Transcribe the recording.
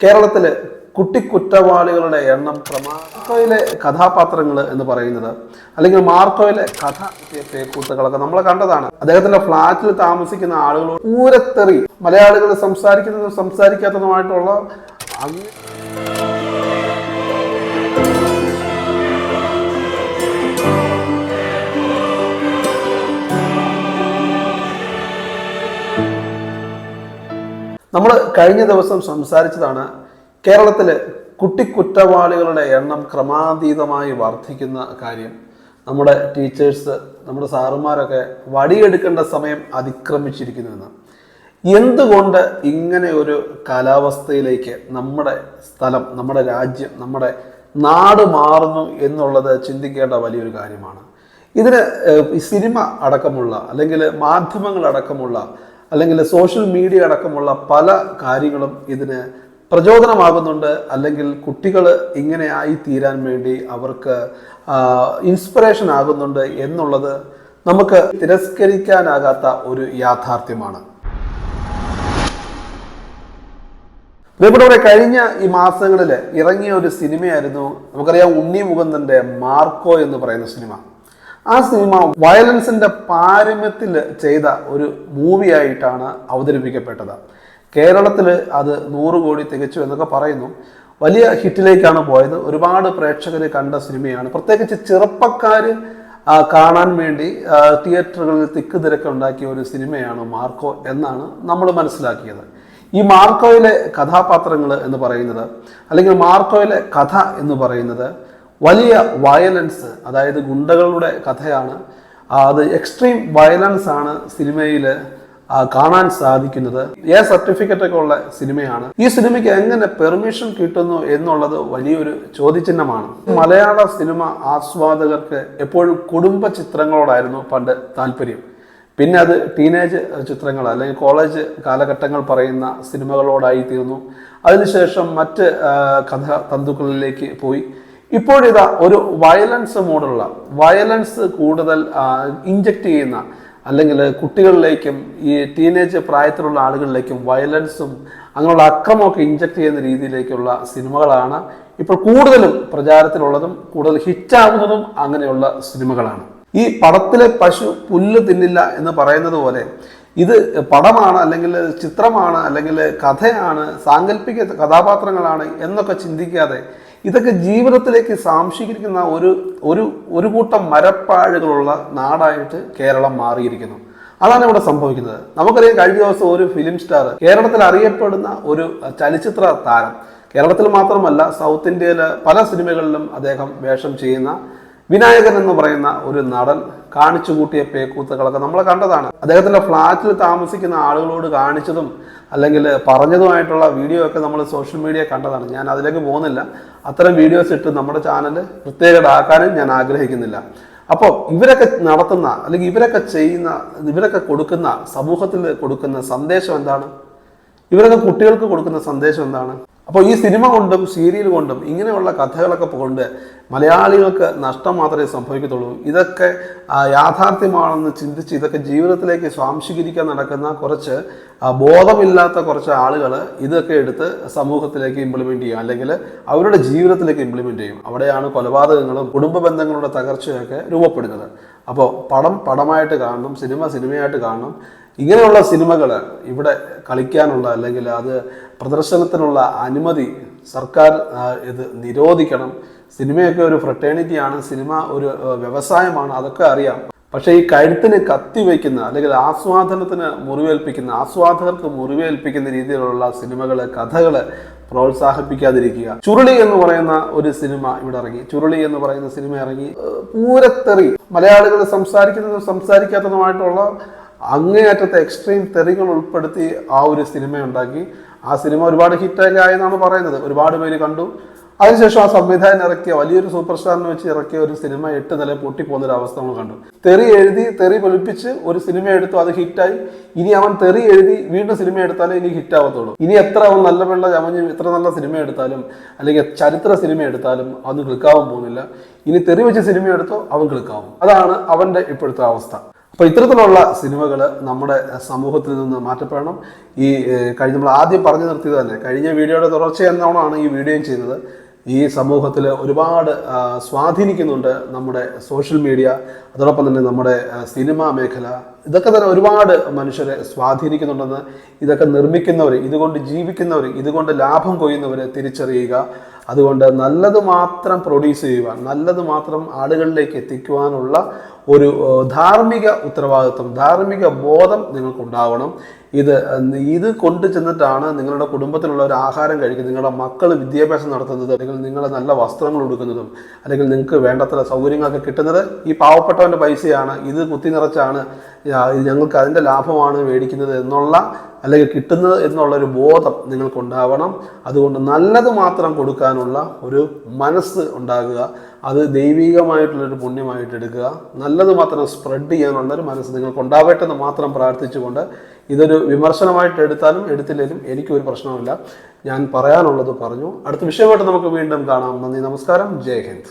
കേരളത്തിലെ കുട്ടിക്കുറ്റവാളികളുടെ എണ്ണം മാർക്കോയിലെ കഥാപാത്രങ്ങൾ എന്ന് പറയുന്നത് അല്ലെങ്കിൽ മാർക്കോയിലെ കഥ പേക്കൂത്തുകളൊക്കെ നമ്മൾ കണ്ടതാണ്. അദ്ദേഹത്തിന്റെ ഫ്ലാറ്റിൽ താമസിക്കുന്ന ആളുകൾ ഊരത്തെറി മലയാളികൾ സംസാരിക്കുന്നതും സംസാരിക്കാത്തതുമായിട്ടുള്ള നമ്മൾ കഴിഞ്ഞ ദിവസം സംസാരിച്ചതാണ് കേരളത്തിലെ കുട്ടിക്കുറ്റവാളികളുടെ എണ്ണം ക്രമാതീതമായി വർദ്ധിക്കുന്ന കാര്യം. നമ്മുടെ ടീച്ചേഴ്സ് നമ്മുടെ സാറുമാരൊക്കെ വടിയെടുക്കേണ്ട സമയം അതിക്രമിച്ചിരിക്കുന്നുവെന്ന് എന്തുകൊണ്ട് ഇങ്ങനെ ഒരു കാലാവസ്ഥയിലേക്ക് നമ്മുടെ സ്ഥലം നമ്മുടെ രാജ്യം നമ്മുടെ നാട് മാറുന്നു എന്നുള്ളത് ചിന്തിക്കേണ്ട വലിയൊരു കാര്യമാണ്. ഇതിന് സിനിമ അടക്കമുള്ള അല്ലെങ്കിൽ മാധ്യമങ്ങൾ അടക്കമുള്ള അല്ലെങ്കിൽ സോഷ്യൽ മീഡിയ അടക്കമുള്ള പല കാര്യങ്ങളും ഇതിന് പ്രചോദനമാകുന്നുണ്ട്. അല്ലെങ്കിൽ കുട്ടികൾ ഇങ്ങനെ ആയി തീരാൻ വേണ്ടി അവർക്ക് ഇൻസ്പിറേഷൻ ആകുന്നുണ്ട് എന്നുള്ളത് നമുക്ക് തിരസ്കരിക്കാനാകാത്ത ഒരു യാഥാർത്ഥ്യമാണ്. പ്രിയപ്പെട്ടവരെ കഴിഞ്ഞ ഈ മാസങ്ങളിൽ ഇറങ്ങിയ ഒരു സിനിമയായിരുന്നു നമുക്കറിയാം ഉണ്ണി മുകുന്ദന്റെ മാർക്കോ എന്ന് പറയുന്ന സിനിമ. ആ സിനിമ വയലൻസിന്റെ പാരമ്യത്തിൽ ചെയ്ത ഒരു മൂവിയായിട്ടാണ് അവതരിപ്പിക്കപ്പെട്ടത്. കേരളത്തിൽ അത് നൂറ് കോടി തികച്ചു എന്നൊക്കെ പറയുന്നു. വലിയ ഹിറ്റിലേക്കാണ് പോയത്. ഒരുപാട് പ്രേക്ഷകർ കണ്ട സിനിമയാണ്. പ്രത്യേകിച്ച് ചെറുപ്പക്കാർ കാണാൻ വേണ്ടി തിയേറ്ററുകളിൽ തിക്ക് തിരക്ക് ഒരു സിനിമയാണ് മാർക്കോ എന്നാണ് നമ്മൾ മനസ്സിലാക്കിയത്. ഈ മാർക്കോയിലെ കഥാപാത്രങ്ങൾ എന്ന് പറയുന്നത് അല്ലെങ്കിൽ മാർക്കോയിലെ കഥ എന്ന് പറയുന്നത് വലിയ വയലൻസ് അതായത് ഗുണ്ടകളുടെ കഥയാണ്. അത് എക്സ്ട്രീം വയലൻസ് ആണ് സിനിമയിൽ കാണാൻ സാധിക്കുന്നത്. എ സർട്ടിഫിക്കറ്റ് ഒക്കെ ഉള്ള സിനിമയാണ്. ഈ സിനിമയ്ക്ക് എങ്ങനെ പെർമിഷൻ കിട്ടുന്നു എന്നുള്ളത് വലിയൊരു ചോദ്യചിഹ്നമാണ്. മലയാള സിനിമ ആസ്വാദകർക്ക് എപ്പോഴും കുടുംബ ചിത്രങ്ങളോടായിരുന്നു പണ്ട് താല്പര്യം. പിന്നെ അത് ടീനേജ് ചിത്രങ്ങൾ അല്ലെങ്കിൽ കോളേജ് കാലഘട്ടങ്ങൾ പറയുന്ന സിനിമകളോടായി തീർന്നു. അതിനുശേഷം മറ്റ് ആ, കഥ തന്തുക്കളിലേക്ക് പോയി. ഇപ്പോഴിതാ ഒരു വയലൻസ് മോഡുള്ള വയലൻസ് കൂടുതൽ ഇഞ്ചക്ട് ചെയ്യുന്ന അല്ലെങ്കിൽ കുട്ടികളിലേക്കും ഈ ടീനേജ് പ്രായത്തിലുള്ള ആളുകളിലേക്കും വയലൻസും അങ്ങനെയുള്ള അക്രമമൊക്കെ ഇഞ്ചക്ട് ചെയ്യുന്ന രീതിയിലേക്കുള്ള സിനിമകളാണ്. ഇപ്പോൾ കൂടുതലും പ്രചാരത്തിലുള്ളതും കൂടുതൽ ഹിറ്റാകുന്നതും അങ്ങനെയുള്ള സിനിമകളാണ്. ഈ പടത്തിലെ പശു പുല്ല് തിന്നില്ല എന്ന് പറയുന്നത് പോലെ ഇത് പടമാണ് അല്ലെങ്കിൽ ചിത്രമാണ് അല്ലെങ്കിൽ കഥയാണ് സാങ്കല്പിക കഥാപാത്രങ്ങളാണ് എന്നൊക്കെ ചിന്തിക്കാതെ ഇതൊക്കെ ജീവിതത്തിലേക്ക് സാംശീകരിക്കുന്ന ഒരു ഒരു ഒരു കൂട്ടം മരപ്പാഴുകളുള്ള നാടായിട്ട് കേരളം മാറിയിരിക്കുന്നു. അതാണ് ഇവിടെ സംഭവിക്കുന്നത്. നമുക്കറിയാം കഴിഞ്ഞ ദിവസം ഒരു ഫിലിം സ്റ്റാർ കേരളത്തിൽ അറിയപ്പെടുന്ന ഒരു ചലച്ചിത്ര താരം. കേരളത്തിൽ മാത്രമല്ല സൗത്ത് ഇന്ത്യയിലെ പല സിനിമകളിലും അദ്ദേഹം വേഷം ചെയ്യുന്ന വിനായകൻ എന്ന് പറയുന്ന ഒരു നടൻ കാണിച്ചു കൂട്ടിയ പേക്കൂത്തുകളൊക്കെ നമ്മൾ കണ്ടതാണ്. അദ്ദേഹത്തിന്റെ ഫ്ലാറ്റിൽ താമസിക്കുന്ന ആളുകളോട് കാണിച്ചതും അല്ലെങ്കിൽ പറഞ്ഞതുമായിട്ടുള്ള വീഡിയോ ഒക്കെ നമ്മൾ സോഷ്യൽ മീഡിയ കണ്ടതാണ്. ഞാൻ അതിലേക്ക് പോകുന്നില്ല. അത്തരം വീഡിയോസ് ഇട്ട് നമ്മുടെ ചാനൽ പ്രത്യേകത ഞാൻ ആഗ്രഹിക്കുന്നില്ല. അപ്പോൾ ഇവരൊക്കെ നടത്തുന്ന അല്ലെങ്കിൽ ഇവരൊക്കെ ചെയ്യുന്ന ഇവരൊക്കെ കൊടുക്കുന്ന സമൂഹത്തിൽ കൊടുക്കുന്ന സന്ദേശം എന്താണ്? ഇവരൊക്കെ കുട്ടികൾക്ക് കൊടുക്കുന്ന സന്ദേശം എന്താണ്? അപ്പോൾ ഈ സിനിമ കൊണ്ടും സീരിയൽ കൊണ്ടും ഇങ്ങനെയുള്ള കഥകളൊക്കെ കൊണ്ട് മലയാളികൾക്ക് നഷ്ടം മാത്രമേ സംഭവിക്കത്തുള്ളൂ. ഇതൊക്കെ യാഥാർത്ഥ്യമാണെന്ന് ചിന്തിച്ച് ഇതൊക്കെ ജീവിതത്തിലേക്ക് സ്വാംശീകരിക്കാൻ നടക്കുന്ന കുറച്ച് ബോധമില്ലാത്ത കുറച്ച് ആളുകൾ ഇതൊക്കെ എടുത്ത് സമൂഹത്തിലേക്ക് ഇംപ്ലിമെന്റ് ചെയ്യും അല്ലെങ്കിൽ അവരുടെ ജീവിതത്തിലേക്ക് ഇംപ്ലിമെന്റ് ചെയ്യും. അവിടെയാണ് കൊലപാതകങ്ങളും കുടുംബ ബന്ധങ്ങളുടെ തകർച്ചയൊക്കെ രൂപപ്പെടുന്നത്. അപ്പോൾ പടം പടമായിട്ട് കാണണം സിനിമ സിനിമയായിട്ട് കാണണം ഇങ്ങനെയുള്ള സിനിമകൾ ഇവിടെ കളിക്കാനുള്ള അല്ലെങ്കിൽ അത് പ്രദർശനത്തിനുള്ള അനുമതി സർക്കാർ ഇത് നിരോധിക്കണം. സിനിമയൊക്കെ ഒരു ഫ്രട്ടേണിറ്റി ആണ് സിനിമ ഒരു വ്യവസായമാണ് അതൊക്കെ അറിയാം. പക്ഷേ ഈ കഴുത്തിന് കത്തി വയ്ക്കുന്ന അല്ലെങ്കിൽ ആസ്വാദനത്തിന് മുറിവേൽപ്പിക്കുന്ന ആസ്വാദകർക്ക് മുറിവേൽപ്പിക്കുന്ന രീതിയിലുള്ള സിനിമകൾ കഥകൾ പ്രോത്സാഹിപ്പിക്കാതിരിക്കുക. ചുരുളി എന്ന് പറയുന്ന ഒരു സിനിമ ഇവിടെ ഇറങ്ങി. ചുരുളി എന്ന് പറയുന്ന സിനിമ ഇറങ്ങി. പൂരത്തെറി. മലയാളികൾ സംസാരിക്കുന്നതും സംസാരിക്കാത്തതുമായിട്ടുള്ള അങ്ങേയറ്റത്തെ എക്സ്ട്രീം തെറികൾ ഉൾപ്പെടുത്തി ആ ഒരു സിനിമ ഉണ്ടാക്കി. ആ സിനിമ ഒരുപാട് ഹിറ്റൊക്കെ ആയെന്നാണ് പറയുന്നത്. ഒരുപാട് പേര് കണ്ടു. അതിനുശേഷം ആ സംവിധായകൻ ഇറക്കിയ വലിയൊരു സൂപ്പർ സ്റ്റാറിനെ വെച്ച് ഇറക്കിയ ഒരു സിനിമ എട്ട് നില പൊട്ടിപ്പോകുന്ന ഒരു അവസ്ഥ നമ്മൾ കണ്ടു. തെറി എഴുതി തെറി പൊലിപ്പിച്ച് ഒരു സിനിമ എടുത്തു അത് ഹിറ്റായി. ഇനി അവൻ തെറി എഴുതി വീണ്ടും സിനിമ എടുത്താലേ ഇനി ഹിറ്റാവത്തുള്ളൂ ഇനി എത്ര അവൻ നല്ല വെള്ള ചമഞ്ഞ് എത്ര നല്ല സിനിമ എടുത്താലും അല്ലെങ്കിൽ ചരിത്ര സിനിമ എടുത്താലും അത് ക്ലിക്കാവാൻ പോകുന്നില്ല. ഇനി തെറി വെച്ച് സിനിമ എടുത്തോ അവൻ ക്ലിക്കാവും അതാണ് അവന്റെ ഇപ്പോഴത്തെ അവസ്ഥ. അപ്പോൾ ഇത്തരത്തിലുള്ള സിനിമകൾ നമ്മുടെ സമൂഹത്തിൽ നിന്ന് മാറ്റപ്പെടണം. ഈ കഴിഞ്ഞ നമ്മൾ ആദ്യം പറഞ്ഞു നിർത്തിയത് തന്നെ കഴിഞ്ഞ വീഡിയോയുടെ തുടർച്ച ഈ വീഡിയോയും ചെയ്യുന്നത്. ഈ സമൂഹത്തിൽ ഒരുപാട് സ്വാധീനിക്കുന്നുണ്ട് നമ്മുടെ സോഷ്യൽ മീഡിയ അതോടൊപ്പം തന്നെ നമ്മുടെ സിനിമാ മേഖല. ഇതൊക്കെ തന്നെ ഒരുപാട് മനുഷ്യരെ സ്വാധീനിക്കുന്നുണ്ടെന്ന് ഇതൊക്കെ നിർമ്മിക്കുന്നവർ ഇതുകൊണ്ട് ജീവിക്കുന്നവർ ഇതുകൊണ്ട് ലാഭം കൊയ്യുന്നവർ തിരിച്ചറിയുക. അതുകൊണ്ട് നല്ലത് മാത്രം പ്രൊഡ്യൂസ് ചെയ്യുവാൻ നല്ലത് മാത്രം ആളുകളിലേക്ക് എത്തിക്കുവാനുള്ള ഒരു ധാർമ്മിക ഉത്തരവാദിത്വം ധാർമ്മിക ബോധം നിങ്ങൾക്കുണ്ടാവണം. ഇത് ഇത് കൊണ്ടു ചെന്നിട്ടാണ് നിങ്ങളുടെ കുടുംബത്തിലുള്ള ഒരു ആഹാരം കഴിക്കുന്നത് നിങ്ങളുടെ മക്കൾ വിദ്യാഭ്യാസം നടത്തുന്നത് അല്ലെങ്കിൽ നിങ്ങളെ നല്ല വസ്ത്രങ്ങൾ കൊടുക്കുന്നതും അല്ലെങ്കിൽ നിങ്ങൾക്ക് വേണ്ടത്ര സൗകര്യങ്ങളൊക്കെ കിട്ടുന്നത് ഈ പാവപ്പെട്ടവന്റെ പൈസയാണ്. ഇത് കുത്തി നിറച്ചാണ് ഞങ്ങൾക്ക് അതിന്റെ ലാഭമാണ് മേടിക്കുന്നത് എന്നുള്ള അല്ലെങ്കിൽ കിട്ടുന്നത് എന്നുള്ള ഒരു ബോധം നിങ്ങൾക്കുണ്ടാവണം. അതുകൊണ്ട് നല്ലത് മാത്രം കൊടുക്കാനുള്ള ഒരു മനസ്സ് ഉണ്ടാകുക. അത് ദൈവികമായിട്ടുള്ളൊരു പുണ്യമായിട്ട് എടുക്കുക. നല്ലത് മാത്രം സ്പ്രെഡ് ചെയ്യാനുള്ളൊരു മനസ്സ് നിങ്ങൾക്ക് ഉണ്ടാവട്ടെ എന്ന് മാത്രം പ്രാർത്ഥിച്ചുകൊണ്ട് ഇതൊരു വിമർശനമായിട്ട് എടുത്താലും എടുത്തില്ലെങ്കിലും എനിക്കൊരു പ്രശ്നമില്ല ഞാൻ പറയാനുള്ളത് പറഞ്ഞു. അടുത്ത വിഷയമായിട്ട് നമുക്ക് വീണ്ടും കാണാം. നന്ദി നമസ്കാരം. ജയ് ഹിന്ദ്.